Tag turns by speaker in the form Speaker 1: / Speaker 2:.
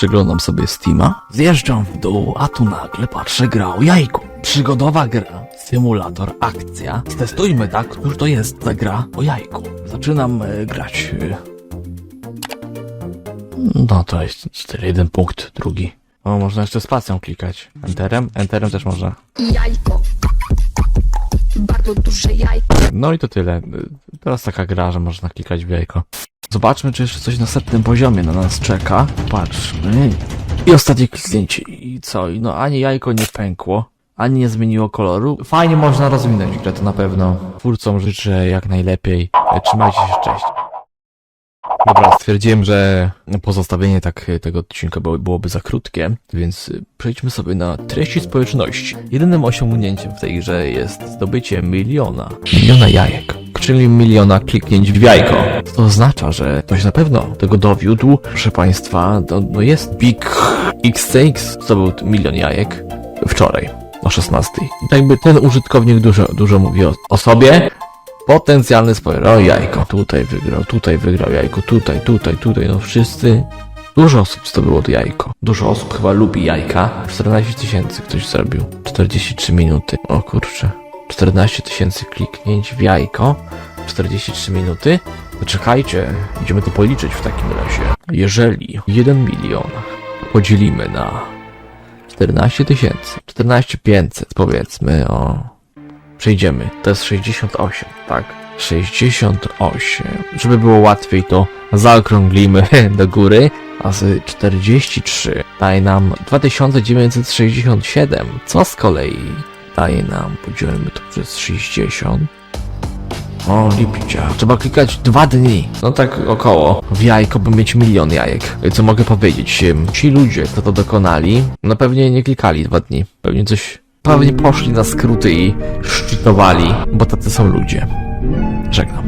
Speaker 1: Przeglądam sobie Steama. Zjeżdżam w dół, a tu nagle patrzę gra o jajku. Przygodowa gra. Symulator, akcja. Testujmy tak, cóż to jest ta gra o jajku. Zaczynam e, grać. e. No to jest 4-1 punkt, drugi. O, można jeszcze spacją klikać. Enterem? Enterem też można.
Speaker 2: jajko. Bardzo duże jajko.
Speaker 1: No i to tyle. Teraz taka gra, że można klikać w jajko. Zobaczmy, czy jeszcze coś na setnym poziomie na nas czeka. Patrzmy. I ostatnie kliknięcie. I co? No ani jajko nie pękło, ani nie zmieniło koloru. Fajnie można rozwinąć grę, to na pewno. Twórcom życzę jak najlepiej. E, Trzymajcie się, cześć. Dobra, stwierdziłem, że pozostawienie tak e, tego odcinka było- byłoby za krótkie, więc y, przejdźmy sobie na treści społeczności. Jedynym osiągnięciem w tej grze jest zdobycie miliona. Miliona jajek. Czyli miliona kliknięć w jajko. To oznacza, że ktoś na pewno tego dowiódł. Proszę Państwa, to jest Big XTX zdobył milion jajek wczoraj o 16. I jakby ten użytkownik dużo, dużo mówi o, o sobie. Potencjalny spoiler. O jajko. Tutaj wygrał, tutaj wygrał jajko, tutaj, tutaj, tutaj. No wszyscy. Dużo osób zdobyło to jajko. Dużo osób chyba lubi jajka. 14 tysięcy ktoś zrobił. 43 minuty. O kurczę. 14 tysięcy kliknięć w jajko. 43 minuty. Poczekajcie, idziemy to policzyć w takim razie. Jeżeli 1 milion podzielimy na 14 tysięcy, 14 500 powiedzmy, o przejdziemy. To jest 68, tak? 68. Żeby było łatwiej, to zaokrąglimy do góry. A z 43 daje nam 2967, co z kolei daje nam, podzielmy to przez 60. O, lipcia. Trzeba klikać dwa dni. No tak około. W jajko, by mieć milion jajek. Co mogę powiedzieć? Ci ludzie, co to dokonali, no pewnie nie klikali dwa dni. Pewnie coś... Pewnie poszli na skróty i szczytowali, bo tacy są ludzie. Żegnam.